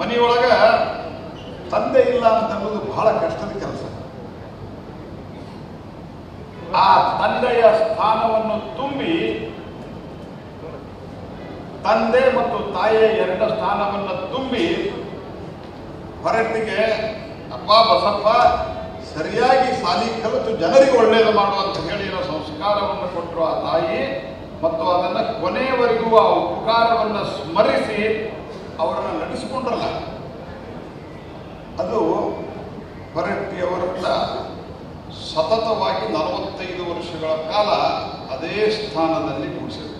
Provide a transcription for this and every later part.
ಮನೆಯೊಳಗ ತಂದೆ ಇಲ್ಲ ಅಂತ ಅನ್ನೋದು ಬಹಳ ಕಷ್ಟದ ಕೆಲಸ. ಆ ತಂದೆಯ ಸ್ಥಾನವನ್ನು ತುಂಬಿ ತಂದೆ ಮತ್ತು ತಾಯಿಯ ಎರಡು ಸ್ಥಾನವನ್ನು ತುಂಬಿ ಹೊರಟಿಗೆ, ಅಪ್ಪ, ಬಸಪ್ಪ, ಸರಿಯಾಗಿ ಸಾಲಿ ಕಲಿತು ಜನರಿಗೆ ಒಳ್ಳೆಯದು ಮಾಡುವಂತ ಹೇಳಿರೋ ಸಂಸ್ಕಾರವನ್ನು ಕೊಟ್ಟರು ಆ ತಾಯಿ ಮತ್ತು ಅದನ್ನು ಕೊನೆಯವರೆಗೂ ಆ ಉಪಕಾರವನ್ನು ಸ್ಮರಿಸಿ ಅವರನ್ನು ನಡೆಸಿಕೊಂಡ್ರಲ್ಲ ಅದು ಹೊರಟ್ಟಿಯವರನ್ನ ಸತತವಾಗಿ ನಲವತ್ತೈದು ವರ್ಷಗಳ ಕಾಲ ಅದೇ ಸ್ಥಾನದಲ್ಲಿ ಕೂಡಿಸಿದ್ರು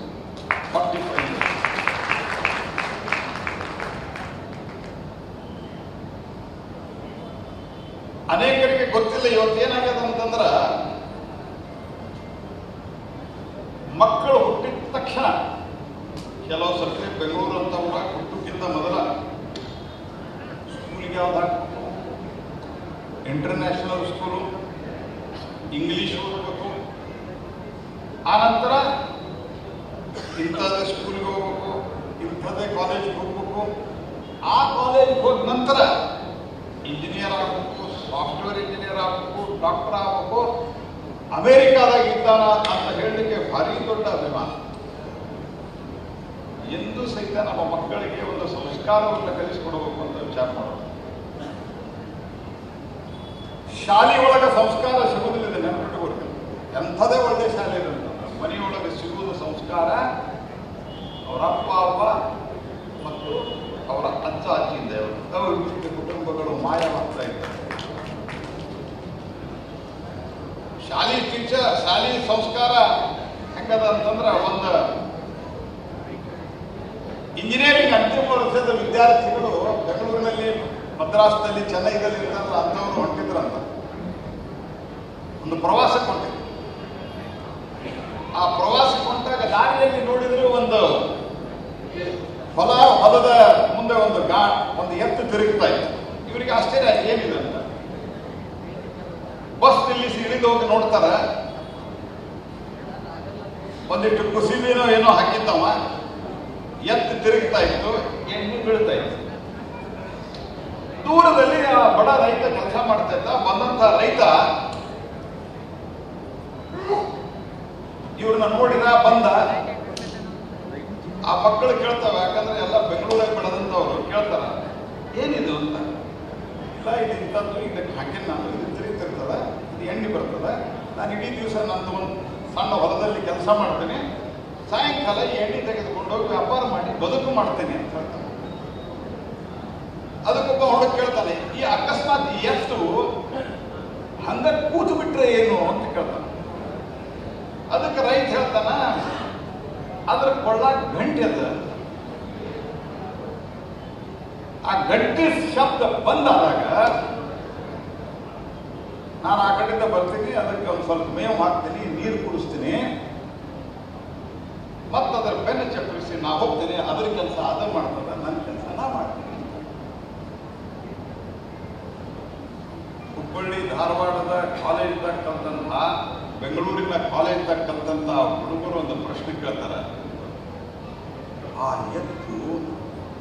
ಹಾಕ್ಬೇಕು ಇಂಟರ್ನ್ಯಾಷನಲ್ ಸ್ಕೂಲು ಇಂಗ್ಲಿಷ್ ಆ ನಂತರ ಇಂಥದ್ದೇ ಸ್ಕೂಲ್ಗೆ ಹೋಗ್ಬೇಕು, ಇಂಥದ್ದೇ ಕಾಲೇಜ್ಗೆ ಹೋಗ್ಬೇಕು. ಆ ಕಾಲೇಜ್ಗೆ ಹೋದ ನಂತರ ಇಂಜಿನಿಯರ್ ಆಗಬೇಕು ಸಾಫ್ಟ್ವೇರ್ ಇಂಜಿನಿಯರ್ ಆಗಬೇಕು ಡಾಕ್ಟರ್ ಆಗಬೇಕು. ಅಮೇರಿಕಾದಾಗ ಇದ್ದಾನ ಅಂತ ಹೇಳಲಿಕ್ಕೆ ಭಾರಿ ದೊಡ್ಡ ಅಭಿಮಾನ. ಎಂದು ಸಹಿತ ನಮ್ಮ ಮಕ್ಕಳಿಗೆ ಒಂದು ಸಂಸ್ಕಾರವನ್ನು ಕಲಿಸಿಕೊಡಬೇಕು ಅಂತ ವಿಚಾರ ಮಾಡೋದು. ಶಾಲೆ ಒಳಗ ಸಂಸ್ಕಾರ ಸಿಗುವುದಿಲ್ಲ ಇದು ನೆನಪಿಟ್ಟುಕೊಡ್ತೀನಿ ಎಂಥದೇ ಒಳ್ಳೆ ಶಾಲೆ ಇರುತ್ತೆ ಮನೆಯೊಳಗೆ ಸಿಗುವುದು ಸಂಸ್ಕಾರ. ಅವರ ಅಪ್ಪ ಅಪ್ಪ ಮತ್ತು ಅವರ ಅಜ್ಜ, ಅಜ್ಜಿಯಿಂದ ಇಷ್ಟು ಕುಟುಂಬಗಳು ಮಾಯವಾಗ್ತಾ ಇದ್ದಾರೆ. ಶಾಲಿ ಟೀಚರ್ ಶಾಲೆ ಸಂಸ್ಕಾರ ಹೆಂಗದ ಅಂತಂದ್ರೆ ಒಂದು ಇಂಜಿನಿಯರಿಂಗ್ ಅಂತಿಮ ವರ್ಷದ ವಿದ್ಯಾರ್ಥಿಗಳು ಬೆಂಗಳೂರಿನಲ್ಲಿ, ಮದ್ರಾಸ್ನಲ್ಲಿ ಚೆನ್ನೈದಲ್ಲಿ ಇರ್ತಾರಲ್ಲ ಅಂಥವ್ರು ಹೊಂಟಿದ್ರಂತ. ಒಂದು ಪ್ರವಾಸಕ್ಕೆ ಹೊಂಟಿದ್ರು ಆ ಪ್ರವಾಸಕ್ಕೆ ಹೊಂಟಾಗ ದಾರಿಯಲ್ಲಿ ನೋಡಿದ್ರೆ ಒಂದು ಹೊಲ, ಹೊಲದ ಮುಂದೆ ಒಂದು ಗಾ, ಒಂದು ಎತ್ತು ತಿರುಗ್ತಾ ಇತ್ತು. ಇವರಿಗೆ ಆಶ್ಚರ್ಯ, ಏನಿದೆ ಅಂತ. ಬಸ್ ನಿಲ್ಲಿಸಿ ಇಳಿದು ಹೋಗಿ ನೋಡ್ತಾರ. ಒಂದಿಟ್ಟು ಕುಸಿಮೀನೋ ಏನೋ ಹಾಕಿದ್ದವ. ಎತ್ತು ತಿರುಗ್ತಾ ಇತ್ತು ಎಣ್ಣೆ ಬೀಳ್ತಾ ಇತ್ತು. ದೂರದಲ್ಲಿ ಆ ಬಡ ರೈತ ಕೆಲಸ ಮಾಡ್ತಾ ಇದ್ದ. ಬಂದಂತ ರೈತ ಇವ್ರನ್ನ ನೋಡಿದ ಬಂದ, ಆ ಮಕ್ಕಳು ಕೇಳ್ತಾವ, ಯಾಕಂದ್ರೆ ಎಲ್ಲ ಬೆಂಗಳೂರಾಗ ಬೆಳೆದಂತವ್ರು ಕೇಳ್ತಾರ, ಏನಿದು ಅಂತ. ಇಲ್ಲ, ಇದು ಇಂಥದ್ದು, ಇದಕ್ಕೆ ಹಾಕಿ ನಾನು, ಇದು ತಿರುಗ್ತಿರ್ತದ, ಇದು ಎಣ್ಣೆ ಬರ್ತದ. ನಾನು ಇಡೀ ದಿವಸ ನಂದು ಒಂದು ಸಣ್ಣ ಹೊಲದಲ್ಲಿ ಕೆಲಸ ಮಾಡ್ತೇನೆ. ಸಾಯಂಕಾಲ ಈ ಎಣ್ಣೆ ತೆಗೆದುಕೊಂಡು ಹೋಗಿ ವ್ಯಾಪಾರ ಮಾಡಿ ಬದುಕು ಮಾಡ್ತೇನೆ ಅಂತ ಹೇಳ್ತಾನೆ ಅದಕ್ಕೊಬ್ಬ ಹುಡುಗ ಕೇಳ್ತಾನೆ ಈ ಅಕಸ್ಮಾತ್ ಈ ಎತ್ತು ಹಂಗ ಕೂತು ಬಿಟ್ರೆ ಏನು ಅಂತ ಕೇಳ್ತಾನೆ ಅದಕ್ಕೆ ರೈತ ಹೇಳ್ತಾನ ಅದ್ರ ಕೊಳ್ಳಾಗ ಗಂಟೆ ಅದ ಆ ಗಂಟೆ ಶಬ್ದ ಬಂದಾದಾಗ ನಾನು ಆ ಕಡೆಯಿಂದ ಬರ್ತೀನಿ ಅದಕ್ಕೆ ಒಂದು ಸ್ವಲ್ಪ ಮೇವು ಹಾಕ್ತೀನಿ, ನೀರು ಕುಡಿಸ್ತೀನಿ. ಮತ್ತೆ ಅದರ ಬೆನ್ನ ಚಪ್ಪರಿಸಿ ನಾ ಹೋಗ್ತೀನಿ, ಅದ್ರ ಕೆಲಸ ಅದ ಮಾಡ್ತದ ನನ್ನ ಕೆಲಸ ನಾ ಮಾಡ್ತೀನಿ. ಹುಬ್ಬಳ್ಳಿ, ಧಾರವಾಡದ ಕಾಲೇಜ್ದಾಗ ಕಲ್ತಂತ ಬೆಂಗಳೂರಿನ ಕಾಲೇಜ್ದಾಗ ಕಲ್ತಂತ ಹುಡುಗರು ಒಂದು ಪ್ರಶ್ನೆ ಕೇಳ್ತಾರೆ. ಆ ಎತ್ತು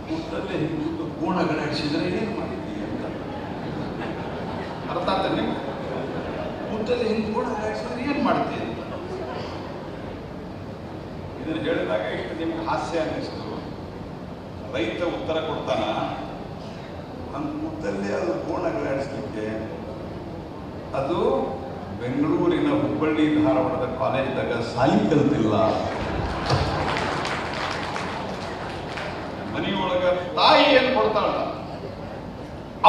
ಕೂತಲ್ಲೇ ಕೂತು ಗೂಣಗಳಾಡಿಸಿದ್ರೆ ಏನು ಮಾಡಿದ್ದೀವಿ ಅಂತ. ಅರ್ಥ ಆತ ನೀವು ಕೂತಲ್ಲೇ ಕೂಡ ಏನು ಮಾಡ್ತೀವಿ ಅಂತ ಇದನ್ನು ಹೇಳಿದಾಗ ಇಷ್ಟು ನಿಮ್ಗೆ ಹಾಸ್ಯ ಅನ್ನಿಸ್ತು. ರೈತ ಉತ್ತರ ಕೊಡ್ತಾನ. ನನ್ನ ಕೂತಲ್ಲೇ ಅದು ಗೂಣಗಳಾಡಿಸ್ಲಿಕ್ಕೆ ಅದು ಬೆಂಗಳೂರಿನ ಹುಬ್ಬಳ್ಳಿ ಧಾರವಾಡದ ಕಾಲೇಜ್ದಾಗ ಸಾಲಿ ಕಲ್ತಿಲ್ಲ. ಮನೆಯೊಳಗ ತಾಯಿ ಏನು ಕೊಡ್ತಾಳ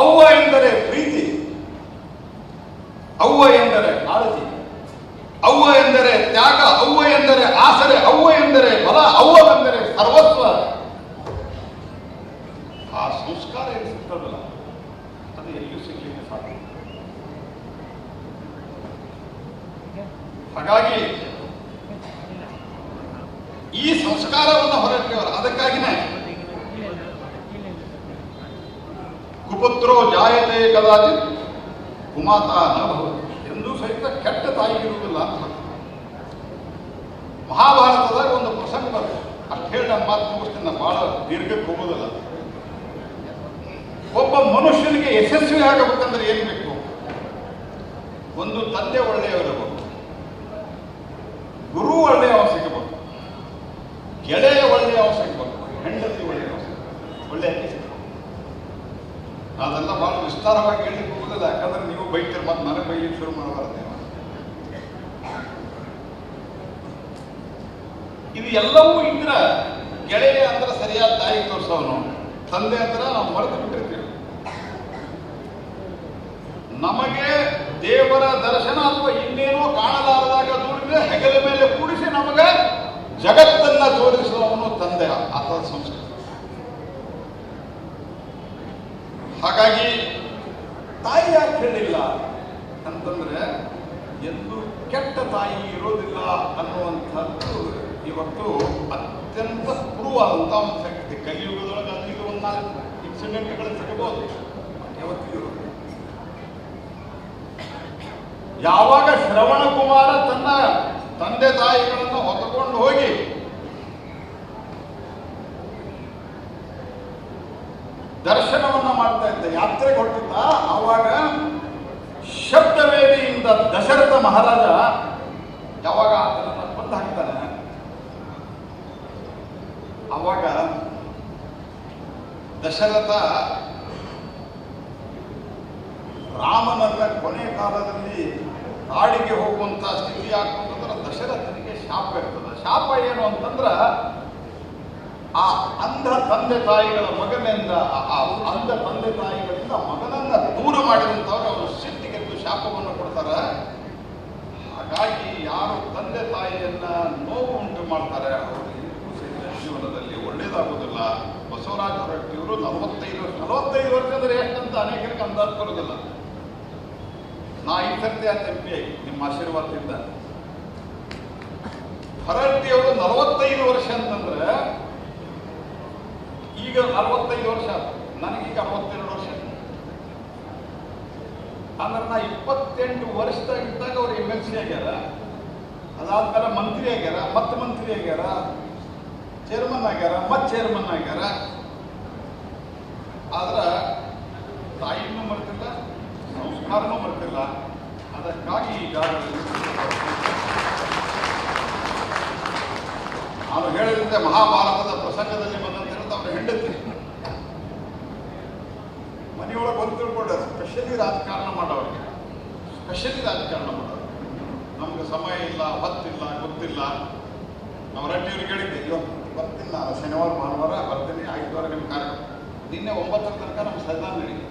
ಅವ್ವ ಅವ್ವ ಎಂದರೆ ಕಾಳಜಿ ಅವ್ವ ಎಂದರೆ ತ್ಯಾಗ, ಅವ್ವ ಎಂದರೆ ಆಸರೆ, ಅವ್ವ ಎಂದರೆ ಬಲ, ಅವ್ವ ಎಂದರೆ ಸರ್ವಸ್ವ. ಆ ಸಂಸ್ಕಾರ ಏನು ಸಿಗ್ತದಲ್ಲ ಅದು ಎಲ್ಲಿಯೂ ಸಿಗ್ಲಿಕ್ಕೆ ಸಾಧ್ಯ ಹಾಗಾಗಿ ಈ ಸಂಸ್ಕಾರವನ್ನು ಹೊರಟಿಯವರು ಅದಕ್ಕಾಗಿನೇ ಕುಪುತ್ರೋ ಜಾಯತೆ ಕದಾಚಿತ್ ಕುಮಾತ ನ ಕೆಟ್ಟ ತಾಯಿ ಇರುವುದಿಲ್ಲ ಅಂತ ಮಹಾಭಾರತದಾಗ ಒಂದು ಪ್ರಸಂಗ ಬರ್ತದೆ ಅಷ್ಟು ಹೇಳಿ ನಮ್ಮ ಮಾತು ಮುಗಿಸ್ತೀನಿ, ನಾನು ಬಹಳ ದೀರ್ಘಕ್ಕೆ ಹೋಗೋದಿಲ್ಲ. ಒಬ್ಬ ಮನುಷ್ಯನಿಗೆ ಯಶಸ್ವಿ ಆಗಬೇಕಂದ್ರೆ ಏನು ಬೇಕು? ಒಂದು ತಂದೆ ಒಳ್ಳೆಯವರಬೇಕು ಗುರು ಒಳ್ಳೆಯವ ಸಿಗಬೇಕು. ಗೆಳೆಯ ಒಳ್ಳೆಯವ ಸಿಗಬೇಕು. ಹೆಂಡತಿ ಒಳ್ಳೆಯವ ಒಳ್ಳೆಯ ಅದೆಲ್ಲ ಬಹಳ ವಿಸ್ತಾರವಾಗಿ ಹೇಳಿ ಹೋಗೋದಿಲ್ಲ. ಯಾಕಂದ್ರೆ ನೀವು ಬೈತೀರಿ, ಮತ್ತೆ ನನಗೆ ಬೈಲಿಕ್ಕೆ ಶುರು ಮಾಡಬಾರ್ದು ನೀವು. ಇದು ಎಲ್ಲವೂ ಇದ್ರ ಗೆಳೆಯ ಅಂದ್ರೆ ಸರಿಯಾದ ತಾಯಿ ತೋರಿಸೋನು ತಂದೆ ಅಂದ್ರೆ ನಾವು ಮರೆತು ಬಿಟ್ಟಿರ್ತೀವಿ ನಮಗೆ ದೇವರ ದರ್ಶನ ಅಥವಾ ಇನ್ನೇನೋ ಕಾಣಲಾರದಾಗ ದೂರಿದ್ರೆ ಹೆಗಲ ಮೇಲೆ ಕೂಡಿಸಿ ನಮಗೆ ಜಗತ್ತನ್ನ ತೋರಿಸುವವನು ತಂದೆ ಆತ ಸಂಸ್ಕೃತಿ. ಹಾಗಾಗಿ ತಾಯಿ ಯಾಕೆ ಹೇಳಿಲ್ಲ ಅಂತಂದ್ರೆ ಎಂದು ಕೆಟ್ಟ ತಾಯಿ ಇರೋದಿಲ್ಲ ಅನ್ನುವಂಥದ್ದು ಇವತ್ತು ಅತ್ಯಂತ ಪುರುವಾದಂಥ ಒಂದು ಶಕ್ತಿ ಕಲಿಯುಗದೊಳಗೆ ಇದು ಒಂದು ನಾಲ್ಕು ಇನ್ಸಿಡೆಂಟ್ಗಳು ಸಿಗಬಹುದು ಯಾವತ್ತಿಗೂ. ಯಾವಾಗ ಶ್ರವಣ ಕುಮಾರ ತನ್ನ ತಂದೆ ತಾಯಿಗಳನ್ನು ಹೊತ್ತುಕೊಂಡು ಹೋಗಿ ದರ್ಶನವನ್ನ ಮಾಡ್ತಾ ಇದ್ದ, ಯಾತ್ರೆಗೆ ಹೊರಟಿದ್ದ, ಆವಾಗ ದಶರಥ ಮಹಾರಾಜ ಯಾವಾಗ ಬಂದು ಹಾಕ್ತಾನೆ ಆವಾಗ ದಶರಥ ರಾಮನನ್ನ ಕೊನೆ ಕಾಲದಲ್ಲಿ ಕಾಡಿಗೆ ಹೋಗುವಂತ ಸ್ಥಿತಿ ಆಗ್ತಂತಂದ್ರೆ ದಶರಥನಿಗೆ ಶಾಪ ಇರ್ತದೆ ಶಾಪ ಏನು ಅಂತಂದ್ರ ಆ ಅಂಧ ತಂದೆ ತಾಯಿಗಳ ಮಗನಿಂದ, ಆ- ಅಂಧ ತಂದೆ ತಾಯಿಗಳಿಂದ ಮಗನನ್ನ ದೂರ ಮಾಡಿದಂತವ್ರು ಅವರು ಶಾಪವನ್ನು ಕೊಡ್ತಾರೆ. ಹಾಗಾಗಿ ಯಾರು ತಂದೆ ತಾಯಿಯನ್ನ ನೋವು ಉಂಟು ಮಾಡ್ತಾರೆ ಅವರು ಜೀವನದಲ್ಲಿ ಒಳ್ಳೇದಾಗುವುದಿಲ್ಲ. ಬಸವರಾಜ ಹೊರಟ್ಟಿಯವರು ನಲವತ್ತೈದು ವರ್ಷ ನಲವತ್ತೈದು ವರ್ಷ ಅಂದ್ರೆ ಎಷ್ಟಂತ ಅನೇಕರಿಗೆ ಅಂದಾಜು ಬರೋದಿಲ್ಲ ನಾ ಈ ಸರ್ತಿ ಅಂತ ಎಂ ನಿಮ್ಮ ಆಶೀರ್ವಾದದಿಂದ ಹೊರಟ್ಟಿಯವರು ನಲವತ್ತೈದು ವರ್ಷ ಅಂತಂದ್ರೆ ಈಗ ನಲವತ್ತೈದು ವರ್ಷ. ನನಗೀಗ ಅರವತ್ತೆರಡು ವರ್ಷ. ಅಂದ್ರೆ ನಾ ಇಪ್ಪತ್ತೆಂಟು ವರ್ಷದಾಗಿದ್ದಾಗ ಅವ್ರು ಎಂ ಎಲ್ ಸಿ ಆಗ್ಯಾರ. ಅದಾದ್ಮೇಲೆ ಮಂತ್ರಿ ಆಗ್ಯಾರ, ಮತ್ತೆ ಮಂತ್ರಿ ಆಗ್ಯಾರ ಚೇರ್ಮನ್ ಆಗ್ಯಾರ, ಮತ್ತೆ ಚೇರ್ಮನ್ ಆಗ್ಯಾರ. ಆದ್ರ ತಾಯಿನೂ ಮರ್ತಿಲ್ಲ, ಸಂಸ್ಕಾರನೂ ಮರ್ತಿಲ್ಲ. ಅದಕ್ಕಾಗಿ ಈಗ ನಾನು ಹೇಳಿದಂತೆ ಮಹಾಭಾರತದ ಪ್ರಸಂಗದಲ್ಲಿ ಬಂದಂತ ಹೇಳಿದ ಅವರ ಹೆಂಡತಿ ಮನೆಯೊಳಗೆ ಬಂದು ತಿಳ್ಕೊಂಡ. ಸ್ಪೆಷಲಿ ರಾಜಕಾರಣ ಮಾಡೋರಿಗೆ. ಸ್ಪೆಷಲಿ ರಾಜಕಾರಣ ಮಾಡೋರು ನಮ್ಗೆ ಸಮಯ ಇಲ್ಲ, ಹೊತ್ತಿಲ್ಲ, ಗೊತ್ತಿಲ್ಲ. ನಮ್ಮ ರಡ್ಡಿಯವ್ರಿಗೆ ಹೇಳಿದ್ದೆ ಇವತ್ತು ಬರ್ತೀನಿ ನಾನು ಶನಿವಾರ, ಭಾನುವಾರ ಬರ್ತೀನಿ ಐದು ವಾರ ನಿಮ್ಮ ಕಾರ್ಯಕ್ರಮ ನಿನ್ನೆ ಒಂಬತ್ತರ ತನಕ ನಮ್ಮ ಸದನ ನಡೀತು